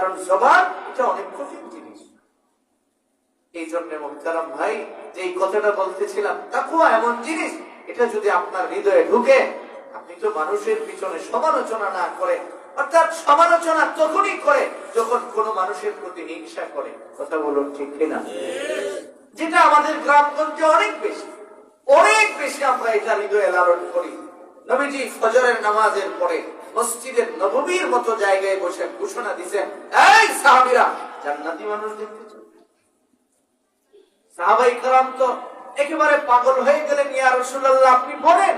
কারণ জবান এটা অনেক কঠিন জিনিস। এই জন্য মোহতারাম ভাই যে কথাটা বলতেছিলাম, তাকুয়া এমন জিনিস, এটা যদি আপনার হৃদয়ে ঢুকে, আপনি তো মানুষের পিছনে সমালোচনা না করে, অর্থাৎ সমালোচনা তখনই করে যখন কোন মানুষের প্রতি হিংসা করে। কথা বলুন ঠিক কিনা? যেটা আমাদের গ্রামগঞ্জে অনেক বেশি অনেক বেশি আমরা এটা হৃদয়ে লালন করি। নবীজি ফজরের নামাজের পরে মসজিদের নবমীর মতো জায়গায় বসে ঘোষণা দিছেন, এই সাহাবিরা, জান্নাতি মানুষ দেখতে চাও? সাহাবাই কালাম তো একেবারে পাগল হয়ে গেলেন, ইয়া রাসূলুল্লাহ, আপনি বলেন,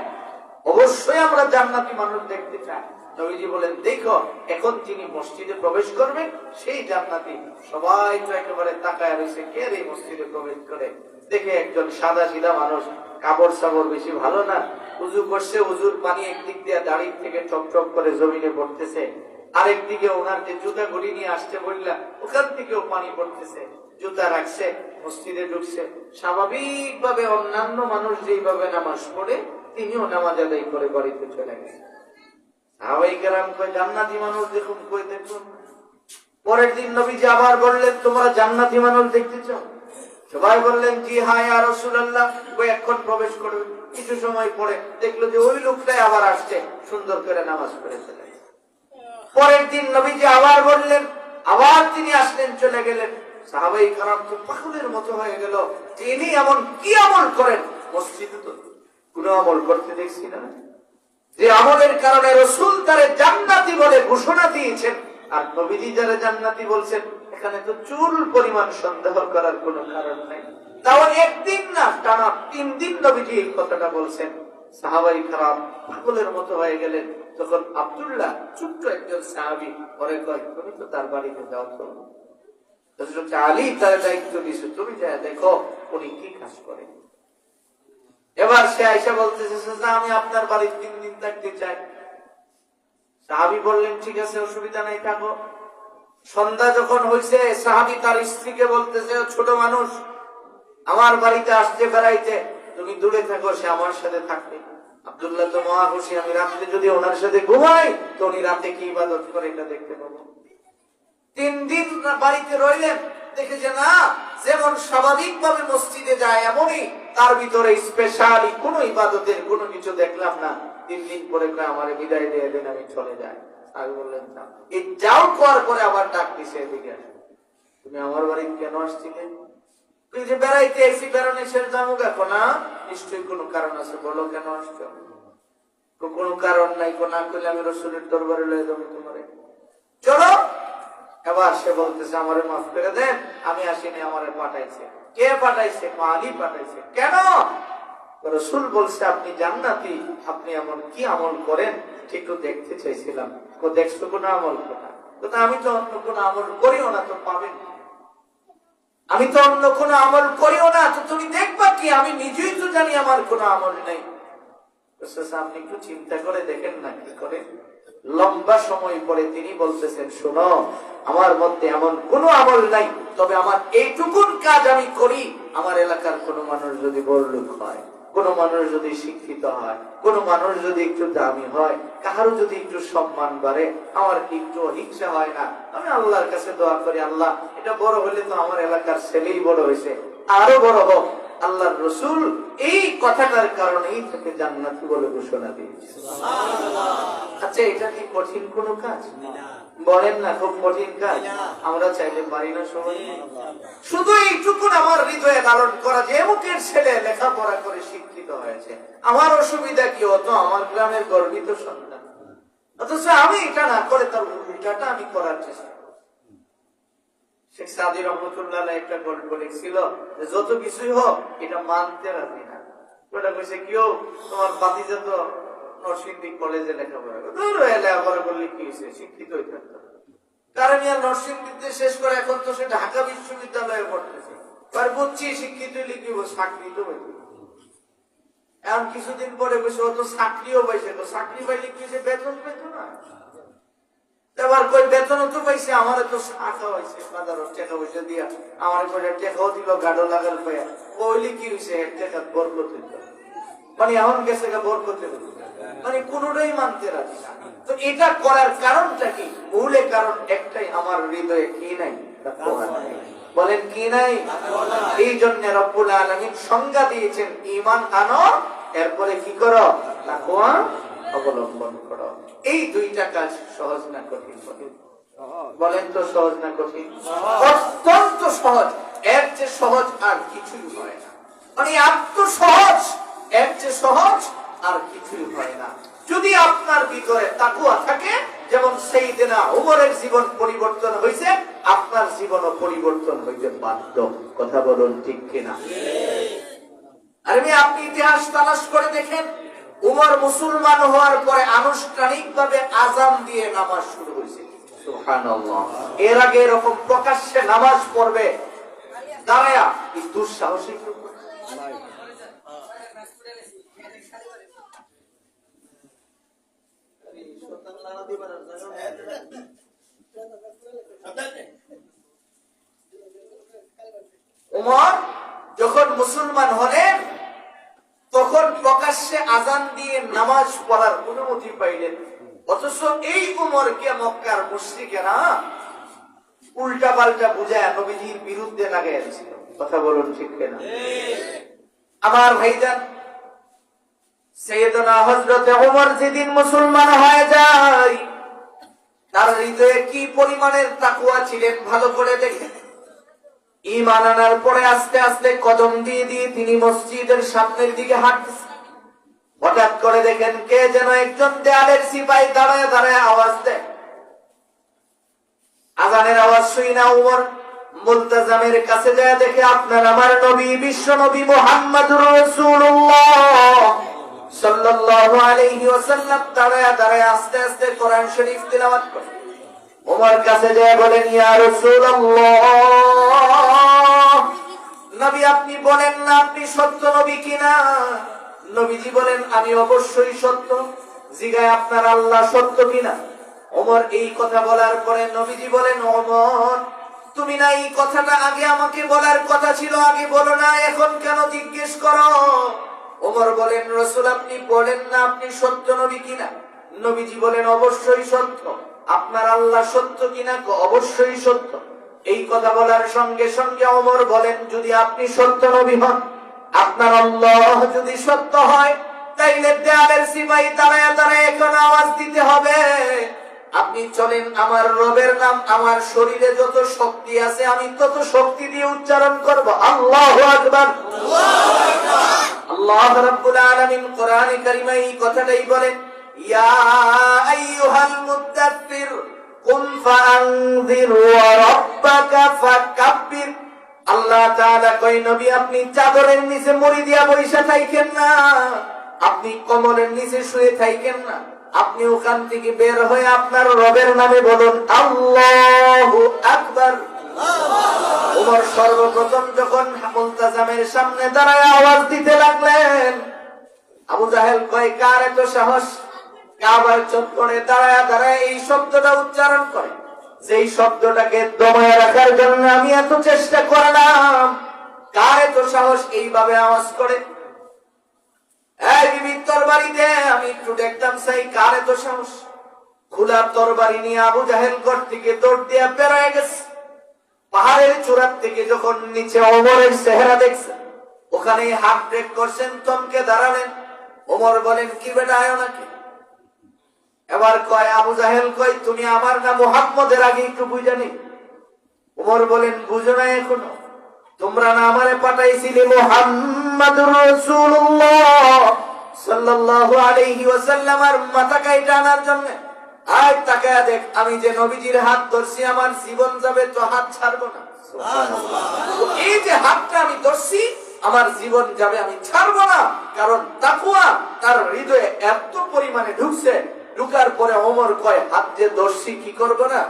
অবশ্যই আমরা জান্নাতি মানুষ দেখতে চাই। নবীজি বলেন, দেখো, এখন তিনি মসজিদে প্রবেশ করবেন, সেই জান্নাতি। সবাই তো একেবারে তাকায় রয়েছে, কে রে মসজিদে প্রবেশ করে? দেখে একজন সাদা সিধা মানুষ কাপড় সাপড় বেশি ভালো না? উজু করছে, উজুর পানি একদিক দিয়ে দাড়ি থেকে টপ টপ করে জমিনে পড়তেছে। আরেকদিকে ওনার যে জুতা ঘড়ি নিয়ে আসতে বললা ওখান থেকেও পানি পড়তেছে। জুতা রাখছে, মসজিদে ঢুকছে। স্বাভাবিক ভাবে অন্যান্য মানুষ যেইভাবে নামাজ পড়ে, তিনিও নামাজ আদায় করে বাড়িতে চলে গেছে। জান্নাতি মানুষ দেখুন, কই দেখুন? পরের দিন নবীজি আবার বললেন, তোমরা জান্নাতি মানুষ দেখতে চাও? সবাই বললেন, জি হ্যাঁ আর এখন প্রবেশ করবে। কিছু সময় পরে দেখল যে ওই লোকটাই আবার আসছে, সুন্দর করে নামাজ পড়ে চলে পরের দিন নবীজি আবার বললেন, আবার তিনি আসলেন, চলে গেলেন। সাহাবাই খারাপ তো পাগলের মতো হয়ে গেল। তিনি এমন কি আমল করেন? মসজিদে তো কোন আমল করতে দেখছি না। যে আমলের কারণে রসুল তারে জান্নাতি বলে ঘোষণা দিয়েছেন, আর নবীজি যারা জান্নাতি বলছেন এখানে তো চুল পরিমাণ সন্দেহ করার কোনো কারণ নাই। তাও একদিন না টানা তিন দিন নবীজি এই কথাটা বলছেন। সাহাবাই খারাপ মতো হয়ে গেলেন। তখন ছোট্ট একজন সাহাবি পরে কয় তুমি তো তার বাড়িতে যাও তো। আলী তার দায়িত্ব দিছে তুমি যা দেখো উনি কি কাজ এবার সে আইসা বলতেছে "চাচা, আমি আপনার বাড়ির তিন দিন থাকতে চাই। সাহাবি বললেন ঠিক আছে অসুবিধা নাই থাকো। সন্ধ্যা যখন হয়েছে সাহাবি তার স্ত্রীকে বলতেছে ছোট মানুষ, আমার বাড়িতে আসতে বেড়াইতে, তুমি দূরে থাকো, সে আমার সাথে থাকবে। আব্দুল্লাহ তো মহা খুশি, আমি রাত্রে যদি ওনার সাথে ঘুমাই, তো উনি রাতে কি ইবাদত করে এটা দেখতে পাবো? তিন দিন বাড়িতে রইলেন, দেখে যে না, যেমন স্বাভাবিক ভাবে মসজিদে যায় এমনই, তার ভিতরে স্পেশালি কোন ইবাদতের কোনো কিছু দেখলাম না। তিন দিন পরে আমার বিদায় দিয়ে দেন, আমি চলে যাই। আমি বললেন না। এই যাও করার পরে আবার ডাক দিছে এদিকে। তুমি আমার বাড়ি কেন আসছিলে? যে বেড়াইতে এসি বেড়ানো দেখো না? নিশ্চয়ই কোনো কারণ আছে, বলো কেন আসছো? কোনো কারণ নাই না করলে আমি রসুলের দরবারে লয়ে তোমারে। চলো, এবার সে বলতেছে, আমারে মাফ করে দেন, আমি আসিনি, আমারে পাঠাইছে। কে পাঠাইছে? মালি পাঠাইছে। কেন? রসুল বলছে, আপনি জান্নাতি, আপনি এমন কি আমল করেন? একটু দেখতে চাইছিলাম। দেখছ কোনো আমল কোথা। আমি তো অন্য কোনো আমল করিও না, তো পাবেন আমি তো অন্য কোনো আমল করিও না, তো তুমি দেখবা কি? আমি নিজেই তো জানি আমার কোনো আমল নেই। আপনি একটু চিন্তা করে দেখেন না কি করে? লম্বা সময় পরে তিনি বলতেছেন, শোনো, আমার মধ্যে এমন কোনো আমল নাই, তবে আমার এইটুকুন কাজ আমি করি। আমার এলাকার কোনো মানুষ যদি বড় বড়লোক হয়। কোন মানুষ যদি শিক্ষিত হয় কোন মানুষ যদি একটু দামি হয় কাহারও যদি একটু সম্মান বাড়ে আমার একটু হিংসা হয় না আমি আল্লাহর কাছে দোয়া করি আল্লাহ এটা বড় হলে তো আমার এলাকার ছেলেই বড় হয়েছে আরও বড় হোক। আল্লাহর রসুল এই কথাটার কারণেই তাকে জান্নাতি বলে ঘোষণা দিয়েছে। আচ্ছা এটা কি কঠিন কোন কাজ? বলেন না খুব কঠিন কাজ। আমরা চাইলে পারি না সবাই শুধু এইটুকুন আমার হৃদয়ে লালন করা যে মুখের ছেলে লেখাপড়া করে শিক্ষিত হয়েছে আমার অসুবিধা কি? হতো আমার গ্রামের গর্বিত সন্তান। অথচ আমি এটা না করে তার উল্টাটা আমি করার চেষ্টা। শেখ সাদি রহমতুল্লাহ একটা গল্প লিখছিল যে যত কিছুই হোক এটা মানতে রাজি না। ওটা কইছে কেউ তোমার বাতিজা তো নরসিংদী কলেজে লেখাপড়া বিশ্ববিদ্যালয়ে পড়তেছে। বুঝছি শিক্ষিত চাকরি তো কিছুদিন পরে বসে চাকরিও পাইছে তো চাকরি বেতন কই তো পাইছে আমার তো হয়েছে। টাকা পয়সা দিয়া আমার কই টাকাও দিল গাডো লাগাল পায়া। কইলি কি হয়েছে এক টাকা বরকত হইতো মানে গেছে হইতো। মানে কোনোটাই মানতে রাজি তো এটা করার কারণটা কি? মূলে কারণ একটাই, আমার হৃদয়ে নাই? বলেন, কি নাই? এই জন্য রব্বুল আলামিন সংজ্ঞা দিয়েছেন, ঈমান আনো, এরপরে কি করো? তাকওয়া অবলম্বন করো। এই দুইটা কাজ সহজ না কঠিন? বলেন তো সহজ না কঠিন? অত্যন্ত সহজ। এর যে সহজ আর কিছুই হয় না। মানে এত সহজ এর সহজ আর কিছুই হয় না। যদি আপনার ভিতরে তাকুয়া থাকে, যেমন সেই দিনা উমরের জীবন পরিবর্তন হয়েছে আপনার জীবনও পরিবর্তন হইতে বাধ্য। কথা বলুন ঠিক কিনা? আরে আপনি ইতিহাস তালাশ করে দেখেন, উমর মুসলমান হওয়ার পরে আনুষ্ঠানিক ভাবে আজান দিয়ে নামাজ শুরু হয়েছে এর আগে এরকম প্রকাশ্যে নামাজ পড়বে, দাঁড়ায়া দুঃসাহসিক উমর যখন মুসলমান হলেন তখন প্রকাশ্যে আজান দিয়ে নামাজ পড়ার অনুমতি পাইলেন। অথচ এই উমরকে মক্কার মুশ্রিকেরা উল্টা পাল্টা বুঝায় নবীজির বিরুদ্ধে লাগাইছিল কথা বলুন ঠিক না আমার ভাইজান সৈয়দনা হজরতে ওমর যেদিন মুসলমান হয়ে যায়, তার হৃদয়ে কি পরিমাণের তাকুয়া ছিলেন ভালো করে দেখে ইমান আনার পরে আস্তে আস্তে কদম দিয়ে দিয়ে তিনি মসজিদের সামনের দিকে হঠাৎ করে দেখেন কে যেন একজন দেয়ালের সিপাই দাঁড়ায় দাঁড়ায় আওয়াজ দেয়। আজানের আওয়াজ শুই না উমর মুলতাজামের কাছে যায় দেখে আপনার আমার নবী, বিশ্ব নবী মোহাম্মদুর রাসূলুল্লাহ। আপনি বলেন না, আপনি সত্য নবী কিনা? নবীজি বলেন, আমি অবশ্যই সত্য। জিগায় আপনার আল্লাহ সত্য কিনা? ওমর এই কথা বলার পরে নবীজি বলেন, ওমর, তুমি না এই কথাটা আগে আমাকে বলার কথা ছিল? আগে বলো না, এখন কেন জিজ্ঞেস করো? ওমর বলেন, রসুল, আপনি বলেন না আপনি সত্য নবী কিনা? নবীজি বলেন, অবশ্যই সত্য। আপনার আল্লাহ সত্য কিনা অবশ্যই সত্য। এই কথা বলার সঙ্গে সঙ্গে অমর বলেন, যদি আপনি সত্য নবী হন, আপনার আল্লাহ যদি সত্য হয়, তাইলে দেয়ালের সিপাহী দাঁড়ায় দাঁড়ায় এখন আওয়াজ দিতে হবে। আপনি চলেন, আমার রবের নাম, আমার শরীরে যত শক্তি আছে, আমি তত শক্তি দিয়ে উচ্চারণ করব। আল্লাহ আকবার। আল্লাহ রাব্বুল আলামিন কোরআনে কারিমে এই কথাটাই বলেন, ইয়া আইয়ুহাল মুদ্দাথির কুম ফাআনযির ওয়া রাব্বাকা ফাকাব্বির। আল্লাহ তাআলা কই নবী, আপনি চাদরের নিচে মরি দিয়া বইসা থাকেন না, আপনি কমলের নিচে শুয়ে থাকেন না। আপনি ওখান থেকে বের হয়ে আপনার রবের নামে বলুন, আল্লাহু আকবার। উমর সর্বপ্রথম যখন মুলতাজামের সামনে দাঁড়ায় আওয়াজ দিতে লাগলেন, আবু জাহেল কয়, কার এত সাহস? কাবার চত্বরে দাঁড়ায় দাঁড়ায় এই শব্দটা উচ্চারণ করে। যেই শব্দটাকে দমায় রাখার জন্য আমি এত চেষ্টা করলাম, কার এত সাহস? এইভাবে আওয়াজ করে। একটু দেখতাম কার সাহস? খোলা তরবারি নিয়ে আবু জাহেল ঘর থেকে দৌড় দিয়ে বেড়ায় গেছে। পাহাড়ের চূড়ার থেকে যখন নিচে অমরের চেহারা দেখছেন ওখানে হাত ব্রেক করছেন তমকে দাঁড়ালেন। ওমর বলেন, কি বেটা আয় নাকি এবার কয়, আবু জাহেল কয় তুমি আমার না মোহাম্মদের আগে একটু বুঝানি ওমর বলেন, বুঝো না এখনও। তোমরা না আমারে পাঠাইছিলে মোহাম্মদ রাসূলুল্লাহ সাল্লাল্লাহু আলাইহি ওয়াসাল্লাম আর মাথা কাইটা আনার জন্য? আয় তাকায়া দেখ আমি যে নবীজির হাত ধরছি আমার জীবন যাবে তো হাত ছাড়বো না। এই যে হাতটা আমি ধরছি আমার জীবন যাবে আমি ছাড়বো না। কারণ তাকুয়া তার হৃদয়ে এত পরিমাণে ঢুকছে ঢুকার পরে ওমর কয় হাত যে ধরছি কি করব না?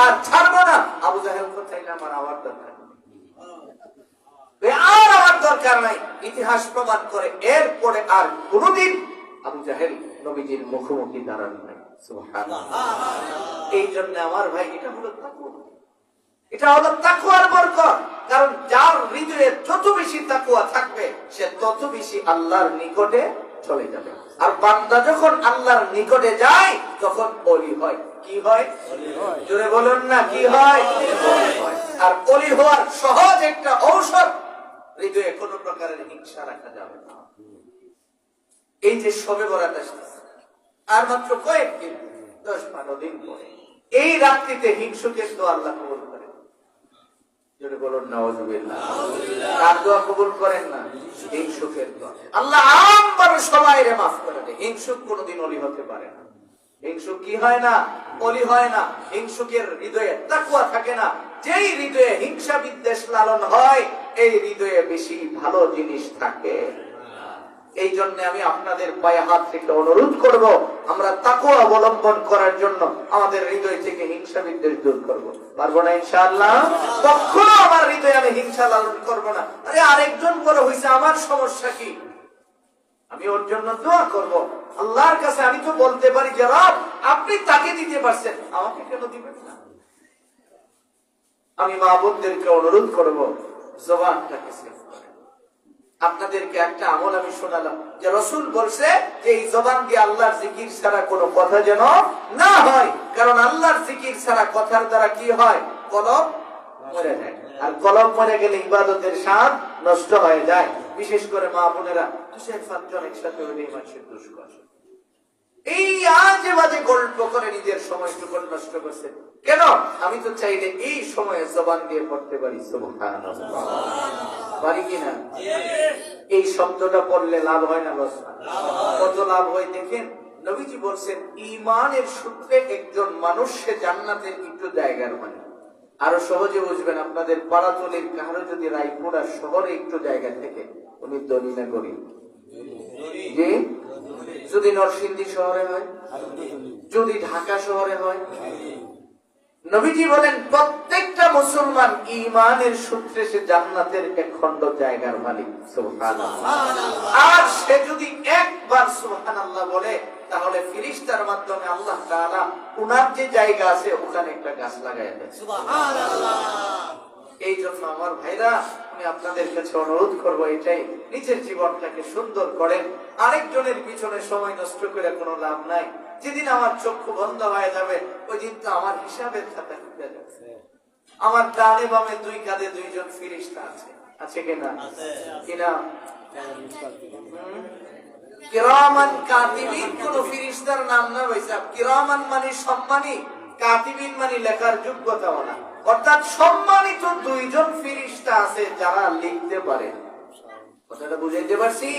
আর ছাড়বো না। আবু জাহেল কোথায় আমার আবার দরকার আর আমার দরকার নাই। ইতিহাস প্রমাণ করে এরপরে আর কোনদিন আবু জাহেল নবীজির মুখোমুখি দাঁড়ান। এই জন্য আমার ভাই এটা হলো তাকুয়া এটা হলো তাকুয়ার বরকত। কারণ যার হৃদয়ে যত বেশি তাকুয়া থাকবে সে তত বেশি আল্লাহর নিকটে চলে যাবে। আর বান্দা যখন আল্লাহর নিকটে যায় তখন অলি হয়। কি হয়। জোরে বলুন না কি হয়? আর অলি হওয়ার সহজ একটা ঔষধ হৃদয়ে কোনো প্রকারের হিংসা রাখা যাবে না। এই যে সবে বরাত আসতেছে আর মাত্র কয়েকদিন, দশ বারো দিন পরে। এই রাত্রিতে হিংসুকের তো আল্লাহ কবুল করেন। জোরে বলুন নওয়াজুবিল্লাহ কার দোয়া কবুল করেন না? হিংসুকের দোয়া। আল্লাহ আমভাবে সবাই রে মাফ করে দেয়। হিংসুক কোনোদিন অলি হতে পারে না। হিংসুক কি হয় না? অলি হয় না। হিংসুকের হৃদয়ে তাকুয়া থাকে না। যেই হৃদয়ে হিংসা বিদ্বেষ লালন হয়, এই হৃদয়ে বেশি ভালো জিনিস থাকে। এই জন্য আমি আপনাদের পায়ে হাত থেকে অনুরোধ করব, আমরা তাকে অবলম্বন করার জন্য আমাদের হৃদয় থেকে হিংসা বিদ্বেষ দূর করব। পারব না ইনশাআল্লাহ? কখনো আমার হৃদয়ে আমি হিংসা লালন করব না। আরে আরেকজন বড় হয়েছে আমার সমস্যা কি? আমি ওর জন্য দোয়া করব। আল্লাহর কাছে আমি তো বলতে পারি যে, রব, আপনি তাকে দিতে পারছেন। আমাকে কেন দিবেন না? আমি মা বোনদেরকে অনুরোধ করব, জবানটাকে সেভ আপনাদেরকে একটা আমল আমি শোনালাম। যে রসুল বলছে যে এই জবান দিয়ে আল্লাহর জিকির ছাড়া কোনো কথা যেন না হয়। কারণ আল্লাহর জিকির ছাড়া কথার দ্বারা কি হয়? কলম মরে যায়। আর কলম মরে গেলে ইবাদতের স্বাদ নষ্ট হয়ে যায়। বিশেষ করে মা বোনেরা। একসাথে হইলে মানুষের দুষ্কর। এই আজে বাজে গল্প করে নিজের সময়টুকু নষ্ট করছে। কেন? আমি তো চাইলে এই সময়ে জবান দিয়ে পড়তে পারি। সুবহানাল্লাহ। পারি কিনা? এই শব্দটা পড়লে লাভ হয় না, লস কত লাভ হয় দেখেন, নবীজি বলছেন, ইমানের সূত্রে একজন মানুষ, সে জান্নাতের একটু জায়গার মানে আরও সহজে বুঝবেন, আপনাদের পাড়াতলির কারও যদি রায়পুরা শহরে একটু জায়গা থেকে, উনি দলিনা করি যদি নরসিংদী শহরে হয়? যদি ঢাকা শহরে হয়? নবীজি বলেন প্রত্যেকটা মুসলমান ইমানের সূত্রে সে জান্নাতের এক খণ্ড জায়গার মালিক আর সে যদি একবার সুবহানাল্লাহ বলে তাহলে ফিরিস্তার মাধ্যমে আল্লাহ তাআলা উনার যে জায়গা আছে ওখানে একটা গাছ লাগাই দেয় এই জন্য আমার ভাইরা আমি আপনাদের কাছে অনুরোধ করব এটাই নিজের জীবনটাকে সুন্দর করেন। আরেকজনের পিছনে সময় নষ্ট করে কোনো লাভ নাই। যেদিন আমার চক্ষু বন্ধ হয়ে যাবে ওই দিন তো আমার হিসাবের খাতা খুলে যাবে আমার ডানে বামে দুই কাঁধে দুইজন ফিরিস্তা আছে। আছে কিনা কিনা কিরামান কাতিবিন কোন ফিরিস্তার নাম না কিরামান মানে সম্মানী কাতিবিন মানে লেখার ওনা। অর্থাৎ সম্মানিত দুইজন ফিরিস্তা আছে যারা লিখতে পারে। কথাটা বুঝাইতে পারছি?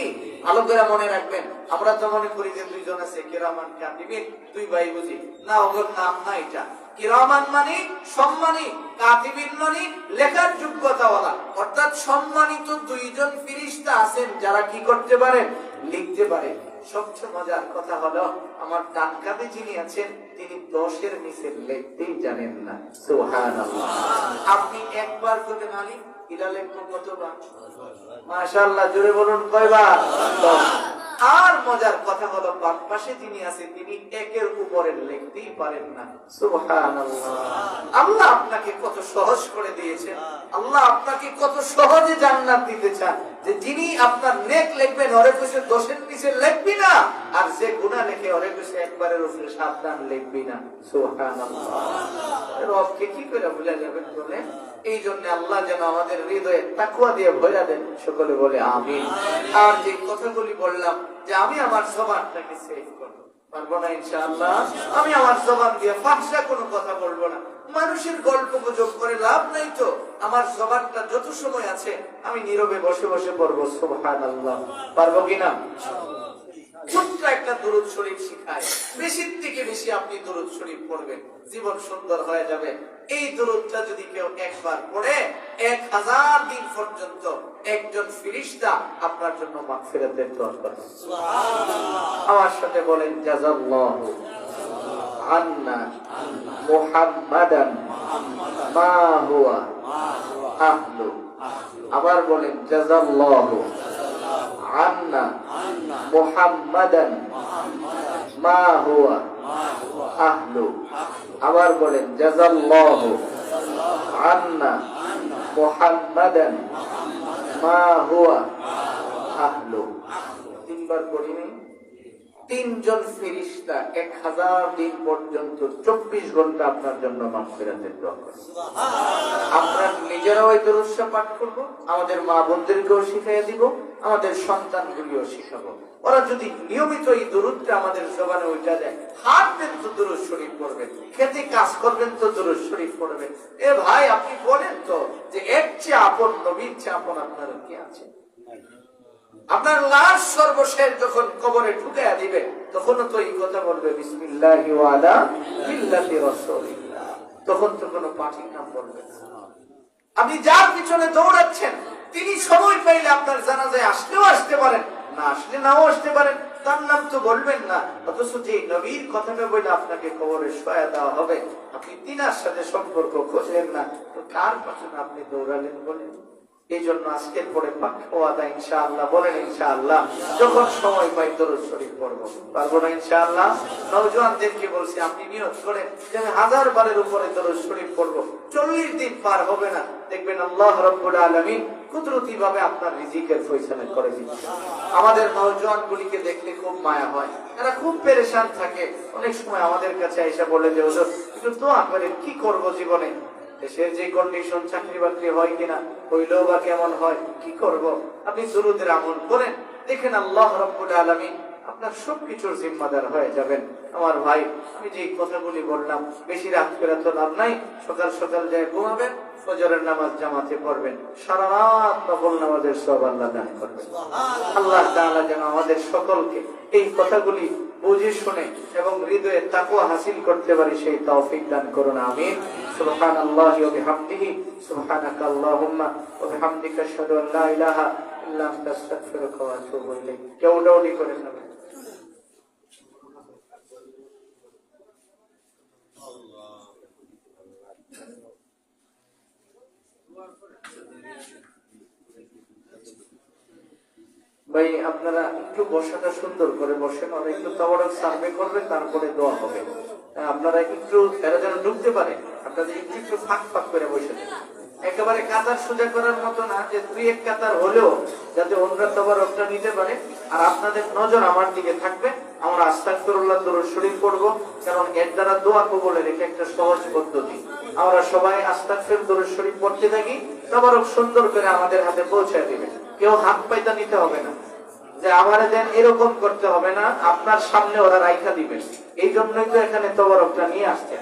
ভালো করে মনে রাখবেন। আমরা তো মনে করি যে দুইজন আছে, কিরামান কাতিবিন ভাই বুঝি। না, ওদের নাম না এটা। কিরামান মানে সম্মানী, কাতিবিন মানে লেখার যোগ্যতাওয়ালা। অর্থাৎ সম্মানিত দুইজন ফিরিস্তা আছেন যারা কি করতে পারেন লিখতে পারে। সবচেয়ে মজার কথা হলো, আমার ডান কাঁধে যিনি আছেন, তিনি দশের নিচে লিখতেই জানেন না। সুবহানাল্লাহ। আপনি একবার করে মালিক জোরে বলুন কয়বার? আর মজার কথা হলো পাশে যিনি তিনি একের উপরে লিখতেই পারেন না। আল্লাহ আপনাকে কত সহজ করে দিয়েছেন। আল্লাহ আপনাকে কত সহজে জান্নাত দিতে চান। যে যিনি আপনার নেক লিখবেন কইছে দোষের নিচে লিখবি না। আর যে গুনাহ লেখে কইছে একবারের উপরে সাবধান লিখবি না। সুবহানাল্লাহ। রবকে কি করে ভুলে যাবেন বলে এই জন্য আল্লাহ যেন আমাদের হৃদয়ে তাকুয়া দিয়ে ভরা দেন। সকলে বলে আমিন। আর যে কথাগুলি বললাম যে আমি আমার জবানটাকে সেভ করব। পারব না আমি আমার দিয়ে কোনো কথা বলব না। মানুষের গল্প গুজব করে লাভ নাই তো। আমার জবানটা যত সময় আছে, আমি নীরবে বসে বসে পড়ব। সুবহানাল্লাহ। পারব কিনা ছোট্ট একটা দরুদ শরীফ শিখায়। বেশির থেকে বেশি আপনি দরুদ শরীফ পড়বেন। জীবন সুন্দর হয়ে যাবে। এই দরুদটা যদি কেউ একবার পড়ে এক হাজার দিন পর্যন্ত একজন ফিরিস্তা আপনার জন্য মাগফিরাতের দোয়া করে আমার সাথে বলেন জাযাল্লাহু আন্না মুহাম্মাদান মা হুয়া আহলু। আবার বলেন আন্না মুহাম্মাদান। মা হুয়া। আহলু। আবার বলেন জাযাল্লাহু। আন্না মুহাম্মাদান। মা হুয়া। আহলু। তিনবার পড়িনি তিনজন ফিরিস্তা এক হাজার দিন পর্যন্ত চব্বিশ ঘণ্টা আপনার জন্য মাফ ফেরাতের দোয়া করে আমরা নিজেরাও এই দরস্যা পাঠ করব আমাদের মা বোনদেরকেও শিখাইয়া দিব আমাদের সন্তানগুলিও শিখাবো। ওরা যদি নিয়মিত এই দূরত্বে আমাদের জবানে ওইটা যায় হাঁটবেন তো দূরত শরীফ পড়বেন খেতে কাজ করবেন তো দূরত শরীফ পড়বেন। এ ভাই আপনি বলেন তো যে এর চেয়ে আপন নবীর চেয়ে আপন আপনার কি আছে? আপনার লাশ সর্বশেষ যখন কবরে ঢুকাইয়া দিবে তখনও তো এই কথা বলবে, বিসমিল্লাহি তখন তো কোনো পাঠির নাম বলবে আপনি যার পিছনে দৌড়াচ্ছেন, তিনি সময় পাইলে আপনার জানাজায় আসলেও আসতে পারেন, না আসলে নাও আসতে পারেন। তার নাম তো বলবেন না, অথচ যে নবীর কথাটা বলে আপনাকে কবরে সয়া দেওয়া হবে, আপনি তিনার সাথে সম্পর্ক খোঁজলেন না। তো কার পাশে আপনি দৌড়ালেন বলেন? এই জন্য আজকের পরে ইনশাআল্লাহ, বলেন ইনশাআল্লাহ, যখন সময় পাই দরুদ শরীফ পড়ব। পারব না ইনশাআল্লাহ? নওজোয়ানদেরকে বলছি, আপনি নিয়ত করেন যে আমি হাজার বারের উপরে দরুদ শরীফ পড়ব। চল্লিশ দিন পার হবে না। দেখবেন আল্লাহ রব্বুল আলমিন কুদরতি ভাবে আপনার রিজিকের করে আমাদের নওজোয়ান গুলিকে দেখলে খুব মায়া হয়। এরা খুব পেরেশান থাকে। অনেক সময় আমাদের কাছে এসে বলে যে, হুজুর, একটু দোয়া করেন, কি করব জীবনে? দেশের যে কন্ডিশন চাকরি বাকরি হয় কিনা হইলেও বা কেমন হয় কি করব? আপনি দুরুদের আমল করেন দেখেন আল্লাহ রব্বুল আলমিন আপনার সবকিছুর জিম্মাদার হয়ে যাবেন। আমার ভাই আমি যে কথাগুলি বললাম বেশি রাত করে তো লাভ নাই সকাল সকাল যায় ঘুমাবেন ফজরের নামাজ জামাতে পড়বেন সারা রাত নকল নামাজের সব আল্লাহ দান করবেন। আল্লাহ তাআলা যেন আমাদের সকলকে এই কথাগুলি বুঝে শুনে এবং হৃদয়ে তাকুয়া হাসিল করতে পারি সেই তৌফিক দান করুন আমি সুবহান আল্লাহ ওয়া বিহামদিহি। সুবহানাকা আল্লাহুম্মা ওয়া বিহামদিকা আশহাদু আল্লা ইলাহা ইল্লা আনতা, আস্তাগফিরুকা ওয়া আতুবু ইলাইক। কেউ ডাউনি করেন না ভাই। আপনারা একটু বসাটা সুন্দর করে বসেন, আর একটু তাওয়ারক সার্ভে করবেন, তারপরে দোয়া হবে আপনারা একটু এরা যেন ঢুকতে পারে, আপনাদের একটু একটু ফাঁক ফাঁক করে বসে। একেবারে কাতার সোজা করার মতো না, যে দুই এক কাতার হলেও যাতে অন্যরা রোগটা নিতে পারে, আর আপনাদের নজর আমার দিকে থাকবে আমরা আস্তাগফিরুল্লাহ দরুদ শরীফ পড়ব, কারণ এর দ্বারা দোয়া কবুলের এটা একটা সহজ পদ্ধতি। আমরা সবাই আস্তাগফির দরুদ শরীফ পড়তে থাকি, তাবারক সুন্দর করে আমাদের হাতে পৌঁছায় দিবে। কেউ হাত পাইতা নিতে হবে না। যে আমার দেন এরকম করতে হবে না, আপনার সামনে ওরা রাইখা দিবে। এই জন্যই তো এখানে তবরকটা নিয়ে আসছে।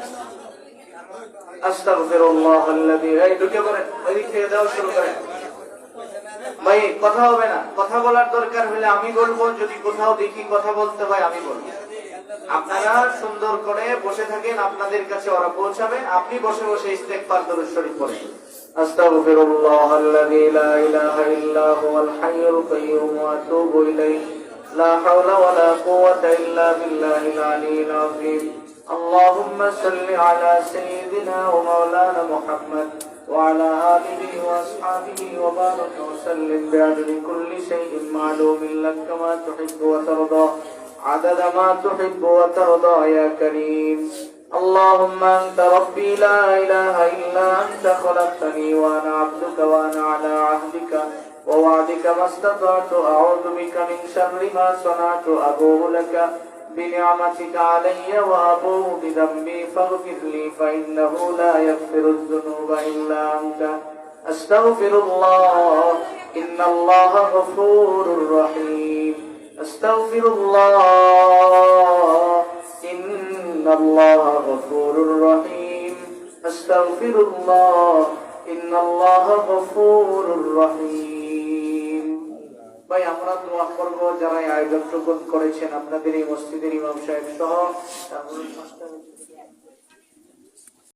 আস্তাগফিরুল্লাহ আল্লাযী এই ঢুকে পড়েন ওই থেকে দেওয়া শুরু করেন। ভাই কথা হবে না কথা বলার দরকার হলে আমি বলব যদি কোথাও দেখি কথা বলতে হয় আমি বলব আপনারা সুন্দর করে বসে থাকেন আপনাদের কাছে ওরা পৌঁছাবে আপনি বসে বসে ইস্তেক পার দরুদ শরীফ পড়েন أستغفر الله الذي لا إله إلا هو الحي القيوم وأتوب إليه لا حول ولا قوة إلا بالله العلي العظيم اللهم صل على سيدنا ومولانا محمد وعلى آله وأصحابه وبارك وسلم بعدد كل شيء معلوم لك كما تحب وترضى عدد ما تحب وترضى يا كريم. اللهم أنت ربي لا إله إلا أنت خلقتني وأنا عبدك وأنا على عهدك ووعدك ما استطعت أعوذ بك من شر ما صنعت أبوء لك بنعمتك علي وأبوء بذنبي فاغفر لي فإنه لا يغفر الذنوب إلا أنت. أستغفر الله. إن الله غفور رحيم. أستغفر الله. إن الله غفور رحيم. أستغفر الله. إن الله غفور رحيم. ভাই আমরা দোয়া করব যারা আয়োজন করেছেন আপনাদের এই মসজিদের ইমাম সাহেব সহ।